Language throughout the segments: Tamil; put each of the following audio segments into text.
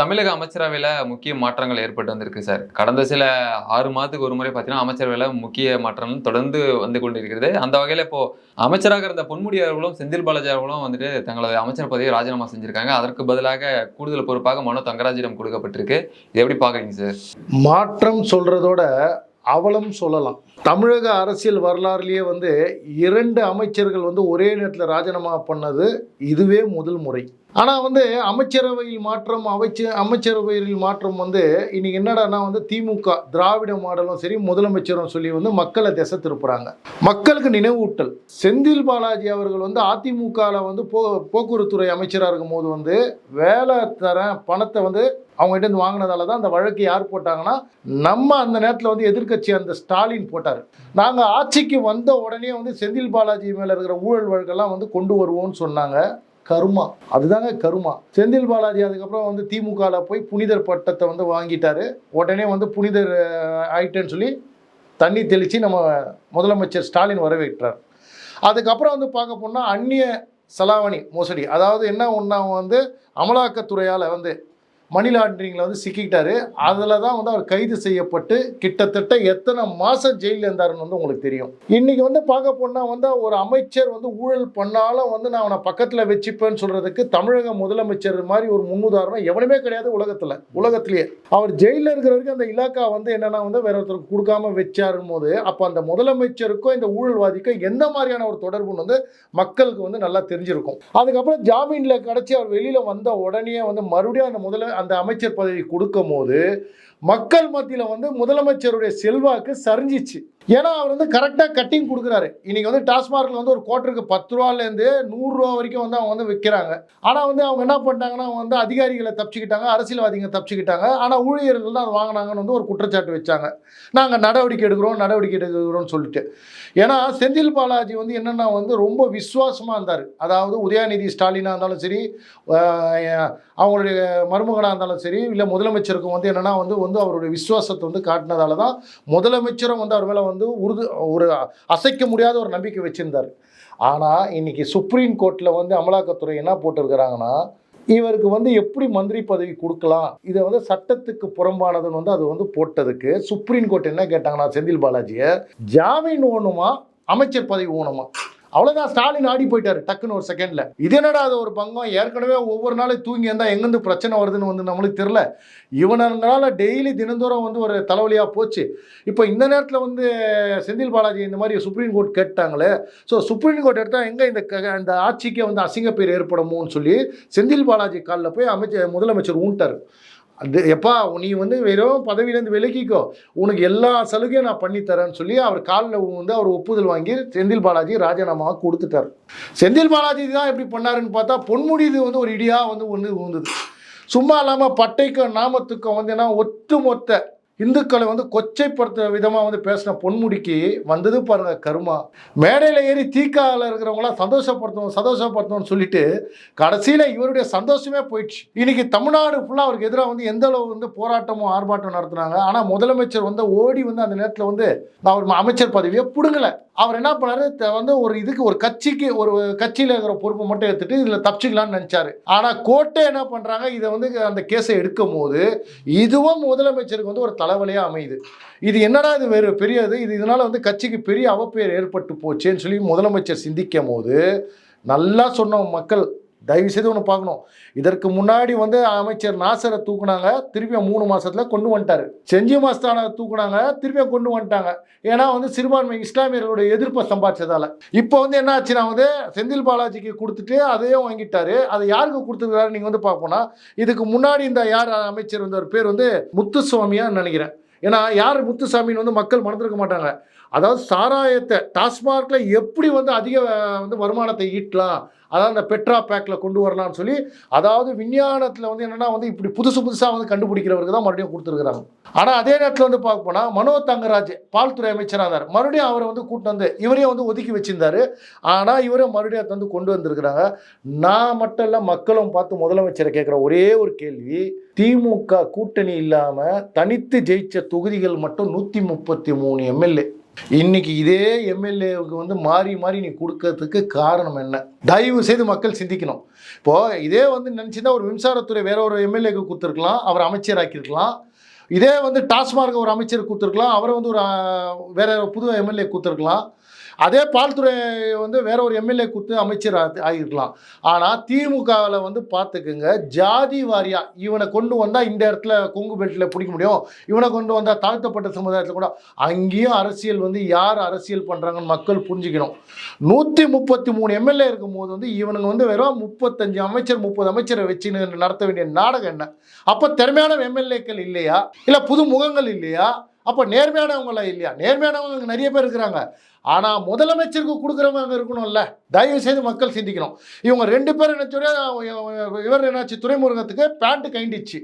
தமிழக அமைச்சரவையில் முக்கிய மாற்றங்கள் ஏற்பட்டு வந்திருக்கு சார். கடந்த சில ஆறு மாதத்துக்கு ஒரு முறை பார்த்தீங்கன்னா அமைச்சரவையில் முக்கிய மாற்றங்கள் தொடர்ந்து வந்து கொண்டிருக்கிறது. அந்த வகையில் இப்போ அமைச்சராக இருந்த பொன்முடி அவர்களும் செந்தில் பாலாஜி அவர்களும் வந்துட்டு தங்களது அமைச்சர் பதவியை ராஜினாமா செஞ்சிருக்காங்க. அதற்கு பதிலாக கூடுதல் பொறுப்பாக மனோ தங்கராஜிடம் கொடுக்கப்பட்டிருக்கு. இது எப்படி பார்க்குறீங்க சார்? மாற்றம் சொல்கிறதோட அவலம் சொல்லலாம். தமிழக அரசியல் வரலாறுலேயே வந்து இரண்டு அமைச்சர்கள் வந்து ஒரே நேரத்தில் ராஜினாமா பண்ணது இதுவே முதல் முறை. ஆனால் வந்து அமைச்சரவையில் மாற்றம் அமைச்ச அமைச்சரவையில் மாற்றம் வந்து இன்னைக்கு என்னடான்னா வந்து திமுக திராவிட மாடலும் சரி முதலமைச்சரும் சொல்லி வந்து மக்களை திசை திருப்புறாங்க. மக்களுக்கு நினைவூட்டல். செந்தில் பாலாஜி அவர்கள் வந்து அதிமுகவில் வந்து போ போக்குவரத்துறை அமைச்சராக இருக்கும்போது வந்து வேலை தரேன் பணத்தை வந்து அவங்ககிட்ட இருந்து வாங்கினதால தான் அந்த வழக்கு யார் போட்டாங்கன்னா நம்ம அந்த நேரத்தில் வந்து எதிர்க்கட்சி அந்த ஸ்டாலின் போட்டார். நாங்கள் ஆட்சிக்கு வந்த உடனே வந்து செந்தில் பாலாஜி மேலே இருக்கிற ஊழல் வழக்கெல்லாம் வந்து கொண்டு வருவோம்னு சொன்னாங்க. கருமா. அதுதாங்க கருமா. செந்தில் பாலாஜி அதுக்கப்புறம் வந்து திமுகவில் போய் புனிதர் பட்டத்தை வந்து வாங்கிட்டாரு. உடனே வந்து புனிதர் ஆயிட்டேன்னு சொல்லி தண்ணி தெளித்து நம்ம முதலமைச்சர் ஸ்டாலின் வரவேற்றார். அதுக்கப்புறம் வந்து பார்க்க போனால் அந்நிய செலாவணி மோசடி. அதாவது என்ன ஒன்றா வந்து அமலாக்கத்துறையால் வந்து மணி லாண்டரிங்கில் வந்து சிக்கிக்கிட்டாரு. அதில் தான் வந்து அவர் கைது செய்யப்பட்டு கிட்டத்தட்ட எத்தனை மாதம் ஜெயிலில் இருந்தாருன்னு வந்து உங்களுக்கு தெரியும். இன்றைக்கி வந்து பார்க்க போனால் வந்து ஒரு அமைச்சர் வந்து ஊழல் பண்ணாலும் வந்து நான் அவனை பக்கத்தில் வச்சுப்பேன்னு சொல்கிறதுக்கு தமிழக முதலமைச்சர் மாதிரி ஒரு முன்னுதாரணம் எவனுமே கிடையாது உலகத்தில். உலகத்திலேயே. அவர் ஜெயிலில் இருக்கிற வரைக்கும் அந்த இலாக்கா வந்து என்னென்னா வந்து வேற ஒருத்தருக்கு கொடுக்காம வச்சாரும் போது அப்போ அந்த முதலமைச்சருக்கும் இந்த ஊழல்வாதிக்கும் எந்த மாதிரியான ஒரு தொடர்புன்னு வந்து மக்களுக்கு வந்து நல்லா தெரிஞ்சிருக்கும். அதுக்கப்புறம் ஜாமீனில் கிடச்சி அவர் வெளியில் வந்த உடனே வந்து மறுபடியும் அந்த முதல அந்த அமைச்சர் பதவி கொடுக்கும் போது மக்கள் மத்தியில் வந்து முதலமைச்சருடைய செல்வாக்கு சரிஞ்சிச்சு. ஏன்னா அவர் வந்து கரெக்டாக கட்டிங் கொடுக்குறாரு. இன்றைக்கி வந்து டாஸ்மார்க்கில் வந்து ஒரு கோட்டருக்கு பத்து ரூபாலேருந்து நூறுரூவா வரைக்கும் வந்து அவங்க வந்து விற்கிறாங்க. ஆனால் வந்து அவங்க என்ன பண்ணிட்டாங்கன்னா வந்து அதிகாரிகளை தப்பிச்சுக்கிட்டாங்க அரசியல்வாதிங்க தப்பிச்சுக்கிட்டாங்க. ஆனால் ஊழியர்கள் தான் அதை வாங்கினாங்கன்னு வந்து ஒரு குற்றச்சாட்டு வச்சாங்க. நாங்கள் நடவடிக்கை எடுக்கிறோம் நடவடிக்கை எடுக்கிறோம்னு சொல்லிட்டு. ஏன்னா செந்தில் பாலாஜி வந்து என்னென்னா வந்து ரொம்ப விசுவாசமாக இருந்தார். அதாவது உதயாநிதி ஸ்டாலினாக இருந்தாலும் சரி அவங்களுடைய மருமகனாக இருந்தாலும் சரி இல்லை முதலமைச்சருக்கும் வந்து என்னென்னா வந்து வந்து அவருடைய விசுவாசத்தை வந்து காட்டினதால தான் முதலமைச்சரும் வந்து அவர் மேலே வந்து உறுது ஒரு அசைக்க முடியாத ஒரு நம்பிக்கை வச்சுருந்தார். ஆனால் இன்னைக்கு சுப்ரீம் கோர்ட்டில் வந்து அமலாக்கத்துறை என்ன போட்டிருக்கிறாங்கன்னா இவருக்கு வந்து எப்படி மந்திரி பதவி கொடுக்கலாம் இதை வந்து சட்டத்துக்கு புறம்பானதுன்னு வந்து அது வந்து போட்டதுக்கு சுப்ரீம் கோர்ட் என்ன கேட்டாங்கன்னா செந்தில் பாலாஜியை ஜாமீன் ஓணுமா அமைச்சர் பதவி ஓணுமா? அவ்வளோதான் ஸ்டாலின் ஆடி போயிட்டாரு டக்குன்னு ஒரு செகண்ட்ல இது என்னடா அது ஒரு பங்கம்? ஏற்கனவே ஒவ்வொரு நாளும் தூங்கி இருந்தா எங்கேருந்து பிரச்சனை வருதுன்னு வந்து நம்மளுக்கு தெரில இவனால டெய்லி தினந்தோறும் வந்து ஒரு தலைவலியாக போச்சு. இப்போ இந்த நேரத்தில் வந்து செந்தில் பாலாஜி இந்த மாதிரி சுப்ரீம் கோர்ட் கேட்டாங்களே ஸோ சுப்ரீம் கோர்ட் எடுத்தால் எங்கே இந்த க- இந்த ஆட்சிக்கே வந்து அசிங்க பேர் ஏற்படுமோன்னு சொல்லி செந்தில் பாலாஜி காலில் போய் அமைச்சர் முதலமைச்சர் ஊன்ட்டார். அது எப்பா நீ வந்து வெறும் பதவியிலேருந்து விலகிக்கோ. உனக்கு எல்லா சலுகையும் நான் பண்ணித்தரேன்னு சொல்லி அவர் காலில் வந்து அவர் ஒப்புதல் வாங்கி செந்தில் பாலாஜி ராஜினாமா கொடுத்துட்டார். செந்தில் பாலாஜி தான் எப்படி பண்ணாருன்னு பார்த்தா பொன்முடி இது வந்து ஒரு இடியாக வந்து ஒன்று உந்தது சும்மா இல்லாமல் பட்டைக்கும் நாமத்துக்கும் வந்து என்ன ஒட்டுமொத்த இந்துக்களை வந்து கொச்சைப்படுத்துற விதமாக வந்து பேசின பொன்முடிக்கு வந்தது பாருங்க கருமா. மேடையில் ஏறி தீக்காவில் இருக்கிறவங்களாம் சந்தோஷப்படுத்தணும் சந்தோஷப்படுத்தணும்னு சொல்லிட்டு கடைசியில் இவருடைய சந்தோஷமே போயிடுச்சு. இன்னைக்கு தமிழ்நாடு ஃபுல்லாக அவருக்கு எதிராக வந்து எந்த அளவு வந்து போராட்டமும் ஆர்ப்பாட்டம் நடத்துனாங்க. ஆனால் முதலமைச்சர் வந்து ஓடி வந்து அந்த நேரத்தில் வந்து அவர் அமைச்சர் பதவியை பிடுங்கலை. அவர் என்ன பண்ணாரு? த- வந்து ஒரு இதுக்கு ஒரு கட்சிக்கு ஒரு கட்சியில் இருக்கிற பொறுப்பை மட்டும் எடுத்துட்டு இதில் தப்பிச்சுக்கலாம்னு நினச்சாரு. ஆனால் கோர்ட்டே என்ன பண்ணுறாங்க இதை வந்து அந்த கேஸை எடுக்கும் போது இதுவும் முதலமைச்சருக்கு வந்து ஒரு தலை தலைவலியாக அமையுது. இது என்னடா இது வேறு பெரிய இது இதனால் வந்து கட்சிக்கு பெரிய அவப்பெயர் ஏற்பட்டு போச்சேன்னு சொல்லி முதலமைச்சர் சிந்திக்கும் போது நல்லா சொன்ன மக்கள். தயவு செய்து ஒன்று பார்க்கணும். இதற்கு முன்னாடி வந்து அமைச்சர் நாசரை தூக்குனாங்க திருப்பியும் மூணு மாசத்துல கொண்டு வந்துட்டாரு. செஞ்சி மஸ்தானை தூக்குனாங்க திருப்பியும் கொண்டு வந்துட்டாங்க. ஏன்னா வந்து சிறுபான்மை இஸ்லாமியர்களுடைய எதிர்ப்பை சம்பாதிச்சதால. இப்போ வந்து என்ன ஆச்சுன்னா வந்து செந்தில் பாலாஜிக்கு கொடுத்துட்டு அதையும் வாங்கிட்டாரு. அதை யாருக்கு கொடுத்துருக்காரு நீங்கள் வந்து பார்ப்போம்னா இதுக்கு முன்னாடி இந்த யார் அமைச்சர் வந்து ஒரு பேர் வந்து முத்துசுவாமியான்னு நினைக்கிறேன். ஏன்னா யார் முத்துசாமின்னு வந்து மக்கள் மறந்துருக்க மாட்டாங்க. அதாவது சாராயத்தை டாஸ்மார்க்கில் எப்படி வந்து அதிக வந்து வருமானத்தை ஈட்டலாம்? அதாவது அந்த பெட்ரா பேக்கில் கொண்டு வரலாம்னு சொல்லி அதாவது விஞ்ஞானத்தில் வந்து என்னென்னா வந்து இப்படி புதுசு புதுசாக வந்து கண்டுபிடிக்கிறவருக்கு தான் மறுபடியும் கொடுத்துருக்குறாங்க. ஆனால் அதே நேரத்தில் வந்து பார்க்க போனால் மனோ தங்கராஜ் பால்துறை அமைச்சராக இருந்தார் மறுபடியும் அவரை வந்து கூட்டு வந்து இவரையும் வந்து ஒதுக்கி வச்சிருந்தாரு. ஆனால் இவரே மறுபடியும் அதை வந்து கொண்டு வந்திருக்கிறாங்க. நான் மட்டும் இல்லை மக்களும் பார்த்து முதலமைச்சரை கேட்குற ஒரே ஒரு கேள்வி திமுக கூட்டணி இல்லாமல் தனித்து ஜெயித்த தொகுதிகள் மட்டும் நூற்றி முப்பத்தி மூணு எம்எல்ஏ. இன்னைக்கு இதே எம்எல்ஏவுக்கு வந்து மாறி மாறி நீ கொடுக்கறதுக்கு காரணம் என்ன? தயவு செய்து மக்கள் சிந்திக்கணும். இப்போ இதே வந்து நினச்சிருந்தா ஒரு மின்சாரத்துறை வேற ஒரு எம்எல்ஏக்கு கொடுத்துருக்கலாம் அவர் அமைச்சராக்கியிருக்கலாம். இதே வந்து டாஸ்மார்க் ஒரு அமைச்சர் கொடுத்துருக்கலாம் அவரை வந்து ஒரு வேற புது எம்எல்ஏ கொடுத்துருக்கலாம். அதே பால்துறை வந்து வேற ஒரு எம்எல்ஏ கொடுத்து அமைச்சர் ஆகிருக்கலாம் ஆனால் திமுகவில் வந்து பார்த்துக்குங்க ஜாதி வாரியா இவனை கொண்டு வந்தால் இந்த இடத்துல கொங்கு பெல்ட்டில் பிடிக்க முடியும். இவனை கொண்டு வந்தால் தாழ்த்தப்பட்ட சமுதாயத்தில் கூட அங்கேயும் அரசியல் வந்து யார் அரசியல் பண்ணுறாங்கன்னு மக்கள் புரிஞ்சுக்கணும். நூற்றி முப்பத்தி மூணு எம்எல்ஏ இருக்கும்போது வந்து இவனுங்க வந்து வெறும் முப்பத்தஞ்சு அமைச்சர் முப்பது அமைச்சரை வச்சு நடத்த வேண்டிய நாடகம் என்ன? அப்போ திறமையான எம்எல்ஏக்கள் இல்லையா? இல்லை புது முகங்கள் இல்லையா? அப்போ நேர்மையானவங்களா இல்லையா? நேர்மையானவங்க நிறைய பேர் இருக்கிறாங்க. ஆனால் முதலமைச்சருக்கு கொடுக்குறவங்க அங்கே இருக்கணும்ல. தயவு செய்து மக்கள் சிந்திக்கணும். இவங்க ரெண்டு பேரும் நினச்சோடய இவர் என்னாச்சு? துறைமுருகத்துக்கு பேண்ட்டு கைண்டிச்சு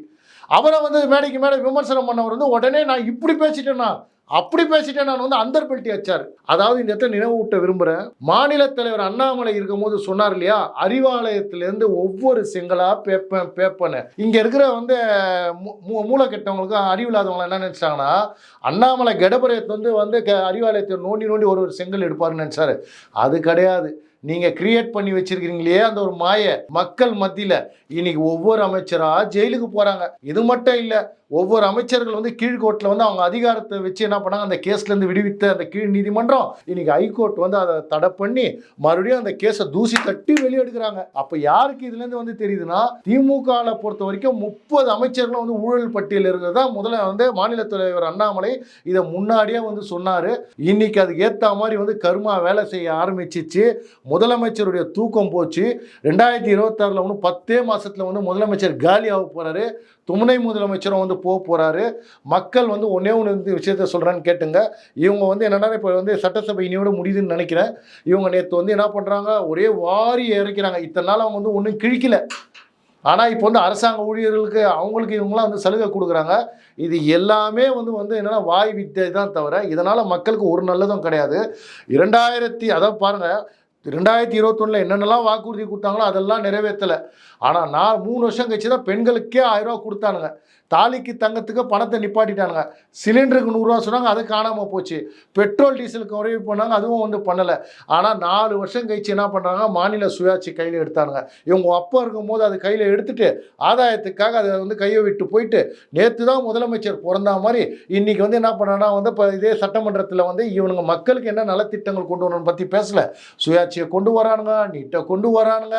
அவரை வந்து மேடைக்கு மேடை விமர்சனம் பண்ணவர் வந்து உடனே நான் இப்படி பேசிட்டேன்னா அப்படி பேசிட்டேன் நான் வந்து அந்தர் பெல்ட்டி வச்சார். அதாவது இந்த இடத்துல நினைவூட்ட விரும்புகிறேன் மாநில தலைவர் அண்ணாமலை இருக்கும் போது சொன்னார் இல்லையா? அறிவாலயத்திலேருந்து ஒவ்வொரு செங்கலாக பேப்பேன் பேப்பேன்னு. இங்கே இருக்கிற வந்து மூ- மூ- மூளை கெட்டவங்களுக்கு அறிவில்லாதவங்க என்ன நினச்சாங்கன்னா அண்ணாமலை கெடபுரத்தை வந்து வந்து க- அறிவாலயத்தை நோண்டி நோண்டி ஒரு ஒரு செங்கல் எடுப்பாருன்னு நினச்சாரு. அது கிடையாது. நீங்கள் கிரியேட் பண்ணி வச்சிருக்கிறீங்களே அந்த ஒரு மாய மக்கள் மத்தியில் இன்னைக்கு ஒவ்வொரு அமைச்சராக ஜெயிலுக்கு போகிறாங்க இது மட்டும் இல்லை ஒவ்வொரு அமைச்சர்கள் வந்து கீழ்கோர்ட்டில் வந்து அவங்க அதிகாரத்தை வச்சு என்ன பண்ணாங்க? அந்த கேஸ்லேருந்து விடுவித்த அந்த கீழ் நீதிமன்றம் இன்னைக்கு ஹைகோர்ட் வந்து அதை தடை பண்ணி மறுபடியும் அந்த கேஸை தூசி தட்டி வெளியெடுக்கிறாங்க. அப்போ யாருக்கு இதுலேருந்து வந்து தெரியுதுன்னா திமுகவில் பொறுத்த வரைக்கும் முப்பது அமைச்சர்களும் வந்து ஊழல் பட்டியல் இருக்கிறதா முதல்ல வந்து மாநில தலைவர் அண்ணாமலை இதை முன்னாடியே வந்து சொன்னார். இன்னைக்கு அதுக்கு ஏற்ற மாதிரி வந்து கருமா வேலை செய்ய ஆரம்பிச்சிச்சு. முதலமைச்சருடைய தூக்கம் போச்சு. ரெண்டாயிரத்தி இருபத்தாறில் வந்து பத்தே மாதத்தில் வந்து முதலமைச்சர் காலி ஆக போகிறாரு துணை முதலமைச்சரும் வந்து போக போகிறாரு மக்கள் வந்து ஒன்றே ஒன்று வந்து விஷயத்த சொல்கிறான்னு கேட்டுங்க. இவங்க வந்து என்னென்னா இப்போ வந்து சட்டசபை இனியோட முடியுதுன்னு நினைக்கிறேன். இவங்க நேற்று வந்து என்ன பண்ணுறாங்க ஒரே வாரி இறக்கிறாங்க. இத்தனை நாள் அவங்க வந்து ஒன்றும் கிழிக்கல. ஆனால் இப்போ வந்து அரசாங்க ஊழியர்களுக்கு அவங்களுக்கு இவங்களாம் வந்து சலுகை கொடுக்குறாங்க. இது எல்லாமே வந்து வந்து என்னென்னா வாய் வித்தை தான் தவிர இதனால் மக்களுக்கு ஒரு நல்லதும் கிடையாது. இரண்டாயிரத்தி அதான் பாருங்கள் ரெண்டாயிரத்தி இருபத்தொன்னில் என்னென்னலாம் வாக்குறுதி கொடுத்தாங்களோ அதெல்லாம் நிறைவேற்றலை. ஆனால் நான் மூணு வருஷம் கழிச்சு தான் பெண்களுக்கே ஆயிரம் ரூபா கொடுத்தானுங்க. தாலிக்கு தங்கத்துக்கு பணத்தை நிப்பாட்டிட்டாங்க. சிலிண்டருக்கு நூறுரூவா சொன்னாங்க அது காணாமல் போச்சு. பெட்ரோல் டீசலுக்கு உறவு பண்ணாங்க அதுவும் வந்து பண்ணலை. ஆனால் நாலு வருஷம் கழிச்சு என்ன பண்ணுறாங்க மாநில சுயாட்சி கையில் எடுத்தானுங்க. இவங்க அப்பா இருக்கும்போது அது கையில் எடுத்துட்டு ஆதாயத்துக்காக அதை வந்து கையை விட்டு போயிட்டு நேற்று தான் முதலமைச்சர் பிறந்தா மாதிரி இன்றைக்கி வந்து என்ன பண்ணாங்கன்னா வந்து இப்போ இதே சட்டமன்றத்தில் வந்து இவனுங்க மக்களுக்கு என்ன நலத்திட்டங்கள் கொண்டு வரணும்னு பற்றி பேசலை. சுயாட்சியை கொண்டு வரானுங்க நீட்டை கொண்டு வரானுங்க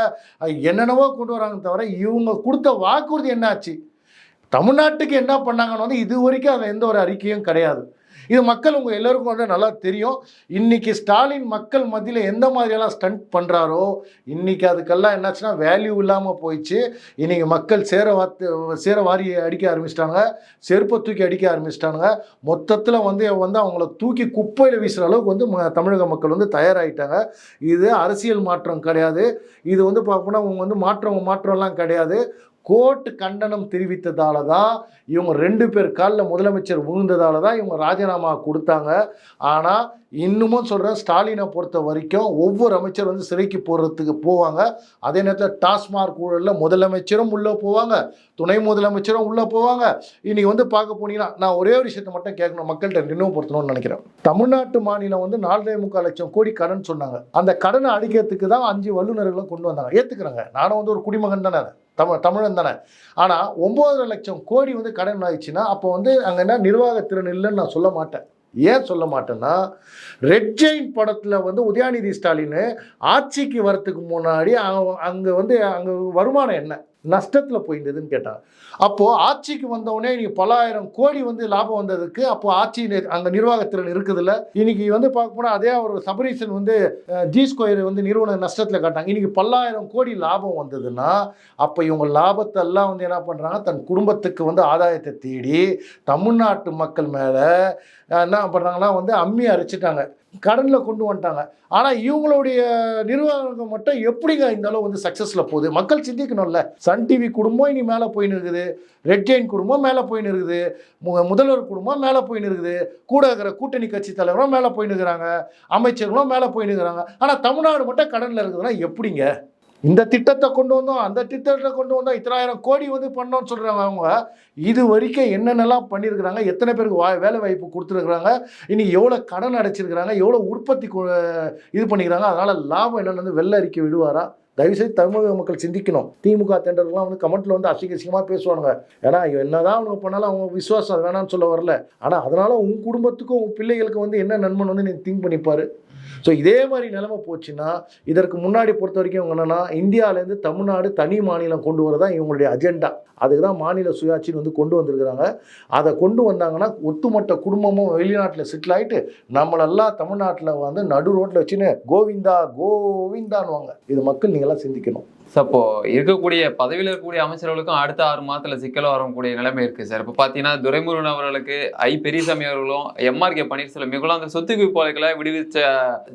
என்னென்னவோ கொண்டு வராங்க தவிர இவங்க கொடுத்த வாக்குறுதி என்னாச்சு? தமிழ்நாட்டுக்கு என்ன பண்ணாங்கன்னு வந்து இது வரைக்கும் அதில் எந்த ஒரு அறிக்கையும் கிடையாது. இது மக்கள் உங்கள் எல்லோருக்கும் வந்து நல்லா தெரியும். இன்றைக்கி ஸ்டாலின் மக்கள் மத்தியில் எந்த மாதிரியெல்லாம் ஸ்டண்ட் பண்ணுறாரோ இன்றைக்கி அதுக்கெல்லாம் என்னாச்சுன்னா வேல்யூ இல்லாமல் போயிடுச்சு. இன்றைக்கி மக்கள் சேர வாத்து சேர வாரி அடிக்க ஆரம்பிச்சிட்டாங்க செருப்பை தூக்கி அடிக்க ஆரம்பிச்சிட்டாங்க மொத்தத்தில் வந்து வந்து அவங்கள தூக்கி குப்பையில் வீசுகிற அளவுக்கு வந்து ம- தமிழக மக்கள் வந்து தயாராகிட்டாங்க இது அரசியல் மாற்றம் கிடையாது. இது வந்து பார்க்கணும்னா அவங்க வந்து மாற்றம் மாற்றம்லாம் கிடையாது. கோர்ட் கண்டனம் தெரிவித்ததால தான் இவங்க ரெண்டு பேர் காலில் முதலமைச்சர் விழுந்ததால தான் இவங்க ராஜினாமா கொடுத்தாங்க. ஆனால் இன்னமும் சொல்கிறேன் ஸ்டாலினை பொறுத்த வரைக்கும் ஒவ்வொரு அமைச்சர் வந்து சிறைக்கு போடுறதுக்கு போவாங்க. அதே நேரத்தில் டாஸ்மார்க் ஊழலில் முதலமைச்சரும் உள்ளே போவாங்க துணை முதலமைச்சரும் உள்ளே போவாங்க. இன்னைக்கு வந்து பார்க்க போனீங்கன்னா நான் ஒரே ஒரு விஷயத்தை மட்டும் கேட்கணும் மக்கள்கிட்ட நினைவுபடுத்தணும்னு நினைக்கிறேன். தமிழ்நாட்டு மாநிலம் வந்து நாலரை முக்கால் லட்சம் கோடி கடன் சொன்னாங்க. அந்த கடனை அடிக்கிறதுக்கு தான் அஞ்சு வல்லுநர்களை கொண்டு வந்தாங்க. ஏற்றுக்கிறாங்க நானும் வந்து ஒரு குடிமகன் தானே தமிழ் தமிழன் தானே. ஆனால் ஒம்பதரை லட்சம் கோடி வந்து கடன் ஆயிடுச்சுன்னா அப்போ வந்து அங்கே என்ன நிர்வாகத்திறன் இல்லைன்னு நான் சொல்ல மாட்டேன். ஏன் சொல்ல மாட்டேன்னா ரெட் ஜெயின் படத்தில் வந்து உதயாநிதி ஸ்டாலின் ஆட்சிக்கு வரத்துக்கு முன்னாடி அங்கே வந்து அங்கே வருமானம் என்ன? நஷ்டத்தில் போயிருந்ததுன்னு கேட்டார் அப்போது ஆட்சிக்கு வந்தவுடனே இன்னைக்கு பல்லாயிரம் கோடி வந்து லாபம் வந்ததுக்கு அப்போது ஆட்சி அங்கே நிர்வாகத்திறன் இருக்குதுல்ல. இன்னைக்கு வந்து பார்க்க போனால் அதே ஒரு சபரீசன் வந்து ஜி ஸ்கொயர் வந்து நிறுவன நஷ்டத்தில் காட்டாங்க இன்னைக்கு பல்லாயிரம் கோடி லாபம் வந்ததுன்னா அப்போ இவங்க லாபத்தை எல்லாம் வந்து என்ன பண்ணுறாங்க தன் குடும்பத்துக்கு வந்து ஆதாயத்தை தேடி தமிழ்நாட்டு மக்கள் மேலே என்ன பண்ணுறாங்கன்னா வந்து அம்மி அரைச்சிட்டாங்க. கடனில் கொண்டு வந்துட்டாங்க. ஆனால் இவங்களுடைய நிர்வாகம் மட்டும் எப்படிங்க இந்த அளவு வந்து சக்ஸஸில் போகுது? மக்கள் சிந்திக்கணும்ல. சன் டிவி குடும்பம் இனி மேலே போயின்னு இருக்குது. ரெட் ஜெயின் குடும்பம் மேலே போயின்னு இருக்குது. மு- முதல்வர் குடும்பம் மேலே போயின்னு இருக்குது. கூட இருக்கிற கூட்டணி கட்சி தலைவரும் மேலே போயின்னு இருக்கிறாங்க. அமைச்சர்களும் மேலே போயின்னு இருக்கிறாங்க. ஆனால் தமிழ்நாடு மட்டும் கடனில் இருக்குதுன்னா எப்படிங்க? இந்த திட்டத்தை கொண்டு வந்தோம் அந்த திட்டத்தை கொண்டு வந்தோம் இத்தனாயிரம் கோடி வந்து பண்ணோம்னு சொல்கிறாங்க அவங்க இது வரைக்கும் என்னென்னலாம் பண்ணியிருக்கிறாங்க எத்தனை பேருக்கு வா வேலை வாய்ப்பு கொடுத்துருக்குறாங்க இன்றைக்கி எவ்வளோ கடன் அடைச்சிருக்கிறாங்க எவ்வளோ உற்பத்தி இது பண்ணிக்கிறாங்க அதனால் லாபம் என்னென்னு வந்து வெள்ள அறிக்கை விடுவாரா? தயவுசெய்து தமிழக மக்கள் சிந்திக்கணும். திமுக தேண்டர்கள்லாம் வந்து கமெண்ட்டில் வந்து அசிங்க அசிங்கமாக பேசுவானுங்க. ஏன்னா என்னதான் அவங்க பண்ணாலும் அவங்க விசுவாசம் வேணாம்னு சொல்ல வரல. ஆனால் அதனால் உன் குடும்பத்துக்கும் உன் பிள்ளைகளுக்கும் வந்து என்ன நன்மை வந்து நீ திங்க் பண்ணிப்பாரு. ஸோ இதே மாதிரி நிலைமை போச்சுன்னா இதற்கு முன்னாடி பொறுத்த வரைக்கும் இவங்க என்னென்னா இந்தியாவிலேருந்து தமிழ்நாடு தனி மாநிலம் கொண்டு வரதான் இவங்களுடைய அஜெண்டா அதுக்கு தான் மாநில சுயாட்சின்னு வந்து கொண்டு வந்திருக்கிறாங்க. அதை கொண்டு வந்தாங்கன்னா ஒட்டுமொத்த குடும்பமும் வெளிநாட்டில் செட்டில் ஆகிட்டு நம்மளெல்லாம் தமிழ்நாட்டில் வந்து நடு ரோட்டில் வச்சுன்னு கோவிந்தா கோவிந்தான்னுவாங்க. இது மக்கள் நீங்களாம் சிந்திக்கணும். சார் இப்போ இருக்கக்கூடிய பதவியில் இருக்கக்கூடிய அமைச்சர்களுக்கும் அடுத்த ஆறு மாதத்துல சிக்கலும் வரக்கூடிய நிலைமை இருக்கு சார் இப்போ பார்த்தீங்கன்னா துரைமுருகன் அவர்களுக்கு ஐ. பெரியசாமி அவர்களும் எம்ஆர் கே பன்னீர்செல்வம் இவங்களும் அந்த சொத்து குவிப்பாளர்களை விடுவிச்ச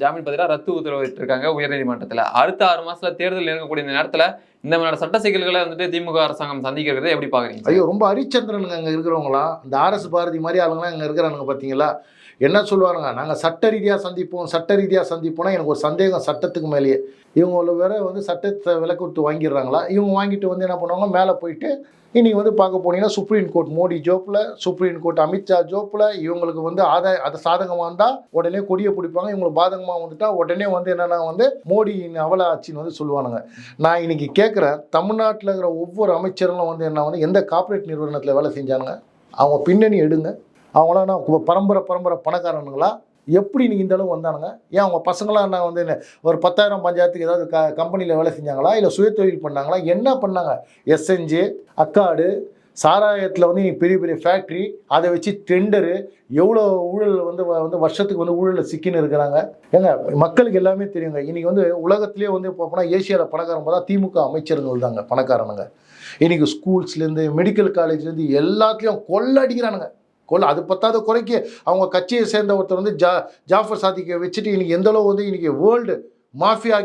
ஜாமீன் பதிலாக ரத்து உத்தரவிட்டிருக்காங்க உயர்நீதிமன்றத்தில். அடுத்த ஆறு மாதத்தில் தேர்தல் இருக்கக்கூடிய இந்த நேரத்தில் இந்த மாதிரியான சட்ட சிக்கல்களை வந்துட்டு திமுக அரசாங்கம் சந்திக்கிறது எப்படி பார்க்குறீங்க ஐயோ ரொம்ப ஹரிச்சந்திரனுங்க அங்கே இருக்கிறவங்களாம். இந்த ஆர்எஸ் பாரதி மாதிரி ஆளுங்களாம் இங்கே இருக்கிறானுங்க பார்த்தீங்களா என்ன சொல்லுவாருங்க நாங்கள் சட்ட ரீதியாக சந்திப்போம் சட்ட ரீதியாக சந்திப்போம்னா எனக்கு ஒரு சந்தேகம் சட்டத்துக்கு மேலேயே. இவங்கள வேற வந்து சட்டத்தை விலை கொடுத்து வாங்கிடுறாங்களா? இவங்க வாங்கிட்டு வந்து என்ன பண்ணுவாங்க? மேலே போயிட்டு இன்றைக்கி வந்து பார்க்க போனீங்கன்னா சுப்ரீம் கோர்ட் மோடி ஜோப்பில் சுப்ரீம் கோர்ட் அமித்ஷா ஜோப்பில் இவங்களுக்கு வந்து ஆதாய அது சாதகமாக இருந்தால் உடனே கொடியை பிடிப்பாங்க இவங்களுக்கு பாதகமாக வந்துட்டால் உடனே வந்து என்னென்னா வந்து மோடியின் அவல ஆட்சின்னு வந்து சொல்லுவானுங்க. நான் இன்றைக்கி கேட்குறேன் தமிழ்நாட்டில் இருக்கிற ஒவ்வொரு அமைச்சர்களும் வந்து என்ன வந்து எந்த கார்ப்பரேட் நிறுவனத்தில் வேலை செஞ்சானுங்க? அவங்க பின்னணி எடுங்க. அவங்களாம் என்ன பரம்பரை பரம்பரை பணக்காரனுங்களா? எப்படி நீங்கள் இந்த அளவு வந்தானுங்க? ஏன் அவங்க பசங்களாம் என்ன வந்து என்ன ஒரு பத்தாயிரம் பஞ்சாயத்துக்கு ஏதாவது க கம்பெனியில் வேலை செஞ்சாங்களா? இல்லை சுயதொழில் பண்ணாங்களா? என்ன பண்ணாங்க? எஸ்என்ஜி அக்காடு சாராயத்தில் வந்து இன்னைக்கு பெரிய பெரிய ஃபேக்ட்ரி அதை வச்சு டெண்டரு எவ்வளோ ஊழல் வந்து வ- வந்து வருஷத்துக்கு வந்து ஊழலில் சிக்கின்னு இருக்கிறாங்க. ஏங்க மக்களுக்கு எல்லாமே தெரியுங்க. இன்றைக்கி வந்து உலகத்திலே வந்து இப்போ போனால் ஏசியாவில் பணக்காரங்க பார்த்தா திமுக அமைச்சர்கள் தாங்க பணக்காரனுங்க. இன்றைக்கி ஸ்கூல்ஸ்லேருந்து மெடிக்கல் காலேஜ்லேருந்து எல்லாத்துலேயும் கொள்ளடிக்கிறானுங்க. கொள்ள அது பத்தாத குறைக்கு அவங்க கட்சியை சேர்ந்த ஒருத்தர் வந்து ஜா ஜாஃபர் சாதிக்க வச்சுட்டு இன்றைக்கி எந்தளவு வந்து இன்றைக்கி வேர்ல்டு மாஃபியா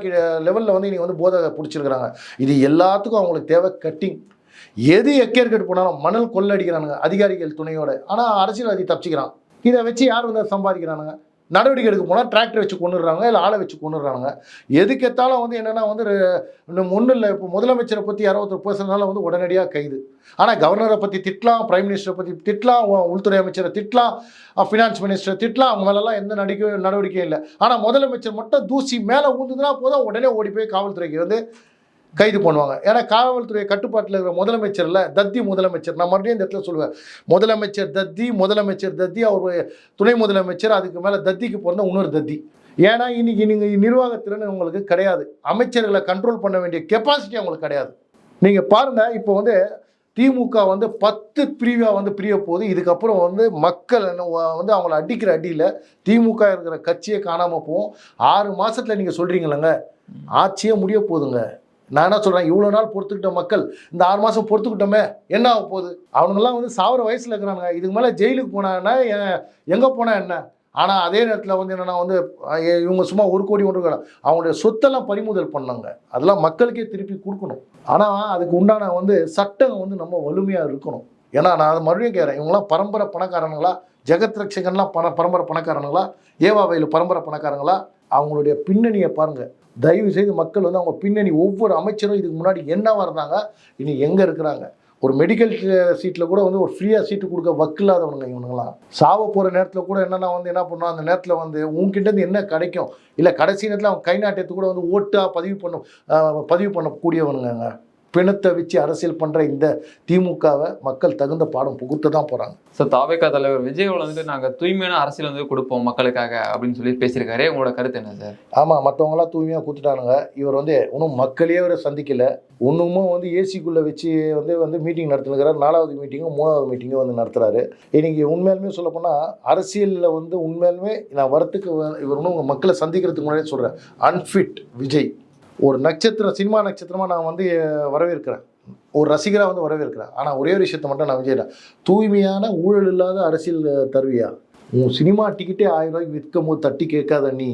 லெவலில் வந்து இன்றைக்கி வந்து போதை பிடிச்சிருக்கிறாங்க. இது எல்லாத்துக்கும் அவங்களுக்கு தேவை கட்டிங் எது எக்கேற்கெட்டு போனாலும் மணல் கொள்ளடிக்கிறானுங்க அதிகாரிகள் துணையோட. ஆனால் அரசியல்வாதி தப்பிச்சுக்கிறான். இதை வச்சு யார் வந்து சம்பாதிக்கிறானுங்க? நடவடிக்கை எடுக்க போனால் டிராக்டர் வச்சு கொண்டுடுறாங்க இல்லை ஆளை வச்சு கொண்டுடுறாங்க எதுக்கு எத்தாலும் வந்து என்னென்னா வந்து ஒன்றும் இல்லை இப்போ முதலமைச்சரை பற்றி யாரோ ஒருத்தர் பேசுறதுனால வந்து உடனடியாக கைது. ஆனால் கவர்னரை பற்றி திட்டலாம் பிரைம் மினிஸ்டரை பற்றி திட்டலாம் உள்துறை அமைச்சரை திட்டலாம் ஃபினான்ஸ் மினிஸ்டர் திட்டலாம் அவங்க மேலெல்லாம் எந்த நடிக்க நடவடிக்கையும் இல்லை. ஆனால் முதலமைச்சர் மட்டும் தூசி மேலே ஊந்துதுன்னா போதும் உடனே ஓடி போய் காவல்துறைக்கு வந்து கைது பண்ணுவாங்க. ஏன்னா காவல்துறை கட்டுப்பாட்டில் இருக்கிற முதலமைச்சரில் தத்தி முதலமைச்சர். நான் மறுபடியும் இந்த இடத்துல சொல்லுவேன். முதலமைச்சர் தத்தி முதலமைச்சர் தத்தி அவர் துணை முதலமைச்சர் அதுக்கு மேலே தத்திக்கு பிறந்த இன்னொரு தத்தி. ஏன்னா இன்னைக்கு நீங்கள் நிர்வாகத்திறன் உங்களுக்கு கிடையாது. அமைச்சர்களை கண்ட்ரோல் பண்ண வேண்டிய கெப்பாசிட்டி அவங்களுக்கு கிடையாது. நீங்கள் பாருங்கள் இப்போ வந்து திமுக வந்து பத்து பிரிவாக வந்து பிரிய போகுது. இதுக்கப்புறம் வந்து மக்கள் என்ன வந்து அவங்கள அடிக்கிற அடியில் திமுக இருக்கிற கட்சியை காணாமல் போகும். ஆறு மாதத்தில் நீங்கள் சொல்கிறீங்களங்க ஆட்சியே முடிய போகுதுங்க. நான் என்ன சொல்கிறேன் இவ்வளோ நாள் பொறுத்துக்கிட்ட மக்கள் இந்த ஆறு மாதம் பொறுத்துக்கிட்டோமே என்ன ஆக போகுது? அவனுங்கெல்லாம் வந்து சாவர வயசில் இருக்கிறானுங்க. இதுக்கு மேலே ஜெயிலுக்கு போனான்னா எங்கே போனால் என்ன? ஆனால் அதே நேரத்தில் வந்து என்னென்னா வந்து இவங்க சும்மா ஒரு கோடி ஒன்று அவங்களுடைய சொத்தெல்லாம் பறிமுதல் பண்ணாங்க. அதெல்லாம் மக்களுக்கே திருப்பி கொடுக்கணும். ஆனால் அதுக்கு உண்டான வந்து சட்டம் வந்து நம்ம வலிமையாக இருக்கணும். ஏன்னா நான் அதை மறுபடியும் கேட்குறேன். இவங்களாம் பரம்பரை பணக்காரனுங்களா? ஜெகத் ரட்சகன்லாம் பண பரம்பரை பணக்காரனுங்களா? ஏவாவையில் பரம்பரை பணக்காரங்களா? அவங்களுடைய பின்னணியை பாருங்கள் தயவு செய்து மக்கள் வந்து அவங்க பின்னணி ஒவ்வொரு அமைச்சரும் இதுக்கு முன்னாடி என்னவா இருந்தாங்க இனி எங்கே இருக்கிறாங்க? ஒரு மெடிக்கல் சீட்டில் கூட வந்து ஒரு ஃப்ரீயாக சீட்டு கொடுக்க வக்கில்லாதவனுங்க இவனுங்களாம். சாவ போகிற நேரத்தில் கூட என்னென்னா வந்து என்ன பண்ணுவான்? அந்த நேரத்தில் வந்து உன்கிட்ட என்ன கிடைக்கும்? இல்லை கடைசி நேரத்தில் அவன் கை நாட்டியத்து கூட வந்து ஓட்டாக பதிவு பண்ண பதிவு பண்ணக்கூடியவனுங்க பிணத்தை வச்சு அரசியல் பண்ணுற இந்த திமுகவை மக்கள் தகுந்த பாடம் புகுத்த தான் போகிறாங்க ஸோ தாவேக்கா தலைவர் விஜய் வந்துட்டு நாங்க தூய்மையான அரசியல் வந்து கொடுப்போம் மக்களுக்காக அப்படின்னு சொல்லி பேசியிருக்காரு. உங்களோட கருத்து என்ன சார்? ஆமாம் மற்றவங்களாம் தூய்மையாக கூத்துட்டானுங்க இவர் வந்து இன்னும் மக்களையே அவரை சந்திக்கல. இன்னமும் வந்து ஏசிக்குள்ளே வச்சு வந்து வந்து மீட்டிங் நடத்துனுக்கிறார். நாலாவது மீட்டிங்கும் மூணாவது மீட்டிங்கும் வந்து நடத்துகிறாரு இன்னைக்கு உண்மையாலுமே சொல்லப்போனால் அரசியலில் வந்து உண்மையாலுமே நான் வரத்துக்கு இவர் இன்னும் உங்க மக்களை சந்திக்கிறதுக்கு முன்னாடியே சொல்கிறேன் அன்ஃபிட் விஜய். ஒரு நட்சத்திரம் சினிமா நட்சத்திரமாக நான் வந்து வரவேற்கிறேன். ஒரு ரசிகராக வந்து வரவேற்கிறேன். ஆனால் ஒரே ஒரு விஷயத்தை மட்டும் நான் விஜய் தூய்மையான ஊழல் இல்லாத அரசியல் தருவியா? உன் சினிமா டிக்கெட்டே ஆயிரம் ரூபாய்க்கு விற்கும் போது தட்டி கேட்காத நீ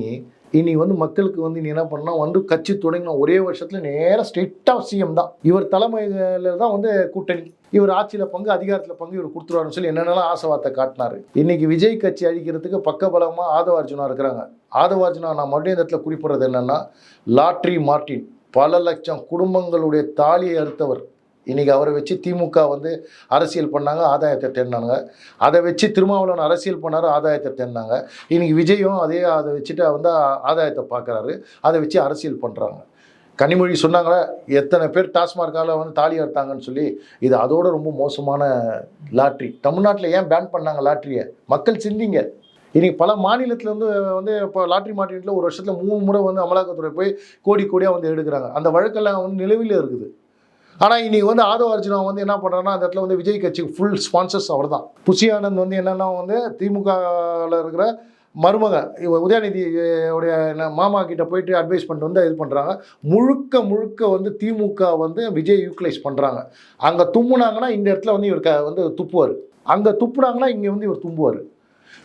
இனி வந்து மக்களுக்கு வந்து நீ என்ன பண்ணால் வந்து கட்சி தொடங்கின ஒரே வருஷத்தில் நேராக ஸ்ட்ரெயிட்டாக சிஎம் தான். இவர் தலைமையில் தான் வந்து கூட்டணி. இவர் ஆட்சியில் பங்கு அதிகாரத்தில் பங்கு இவர் கொடுத்துருவாருன்னு சொல்லி என்னென்னலாம் ஆசை காட்டினார். இன்னைக்கு விஜய் கட்சி அழிக்கிறதுக்கு பக்கபலமாக ஆதவ அர்ஜுனா இருக்கிறாங்க. ஆதவ அர்ஜுனா நான் மறுபடியும் இந்த இடத்துல குறிப்பிடுறது என்னென்னா லாட்ரி மார்ட்டின் பல லட்சம் குடும்பங்களுடைய தாலியை அறுத்தவர். இன்றைக்கி அவரை வச்சு திமுக வந்து அரசியல் பண்ணாங்க ஆதாயத்தை தேடினாங்க. அதை வச்சு திருமாவளவன் அரசியல் பண்ணார் ஆதாயத்தை தேடினாங்க. இன்றைக்கி விஜயும் அதே அதை வச்சுட்டு வந்து ஆதாயத்தை பார்க்குறாரு. அதை வச்சு அரசியல் பண்ணுறாங்க கனிமொழி சொன்னாங்களே எத்தனை பேர் டாஸ்மார்க்கால் வந்து தாலி அறுத்தாங்கன்னு சொல்லி இது அதோட ரொம்ப மோசமான லாட்ரி. தமிழ்நாட்டில் ஏன் பேன் பண்ணாங்க லாட்ரியை? மக்கள் சிந்திங்க. இன்னைக்கு பல மாநிலத்தில் வந்து வந்து இப்போ லாட்ரி மாட்டினில் ஒரு வருஷத்தில் மூணு முறை வந்து அமலாக்கத்துறை போய் கோடி கோடியாக வந்து எடுக்கிறாங்க. அந்த வழக்கெல்லாம் வந்து நிலவில் இருக்குது. ஆனால் இன்றைக்கி வந்து ஆதவ அர்ஜுனா வந்து என்ன பண்ணுறாங்கன்னா அந்த இடத்துல வந்து விஜய் கட்சிக்கு ஃபுல் ஸ்பான்சர்ஸ் அவர் தான் புஷி ஆனந்த் வந்து என்னென்னா வந்து திமுகவில் இருக்கிற மருமக உதயநிதி உடைய மாமா கிட்ட போயிட்டு அட்வைஸ் பண்ணிட்டு வந்து இது பண்ணுறாங்க முழுக்க முழுக்க வந்து திமுக வந்து விஜய் யூட்டிலைஸ் பண்ணுறாங்க அங்கே தும்முனாங்கன்னா இந்த இடத்துல வந்து இவர் க வந்து துப்புவார். அங்கே துப்புனாங்கன்னா இங்கே வந்து இவர் தும்புவார்.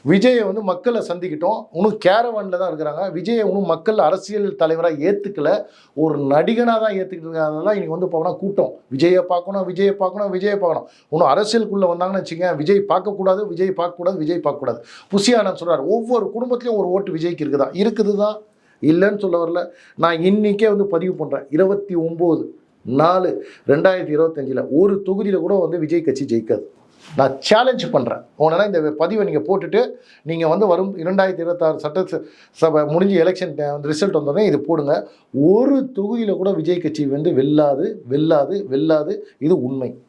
விஜயை வந்து மக்களை சந்திக்கிட்டோம். இன்னும் கேரவனில் தான் இருக்கிறாங்க. விஜயை இன்னும் மக்கள் அரசியல் தலைவராக ஏற்றுக்கல ஒரு நடிகனாக தான் ஏற்றுக்கிட்டு இருக்காங்க அதெல்லாம் வந்து போனால் கூட்டம். விஜயை பார்க்கணும் விஜயை பார்க்கணும் விஜயை பார்க்கணும். இன்னும் அரசியலுக்குள்ளே வந்தாங்கன்னு வச்சுங்க விஜய் பார்க்கக்கூடாது விஜய் பார்க்கக்கூடாது விஜய் பார்க்கக்கூடாது. புசி சொல்கிறார் ஒவ்வொரு குடும்பத்திலையும் ஒரு ஓட்டு விஜய்க்கு இருக்குதா? இருக்குது தான். இல்லைன்னு சொல்ல வரல. நான் இன்னைக்கே வந்து பதிவு பண்ணுறேன் இருபத்தி ஒம்பது நாலு ரெண்டாயிரத்தி இருபத்தஞ்சில் ஒரு தொகுதியில் கூட வந்து விஜய் கட்சி ஜெயிக்காது. நான் சேலஞ்ச் பண்ணுறேன் உடனே இந்த பதிவை நீங்கள் போட்டுட்டு நீங்கள் வந்து வரும் இரண்டாயிரத்தி இருபத்தாறு சட்ட சபை முடிஞ்சு எலெக்ஷன் ரிசல்ட் வந்தோடனே இது போடுங்க. ஒரு தொகுதியில் கூட விஜய் கட்சி வந்து வெல்லாது வெல்லாது வெல்லாது. இது உண்மை.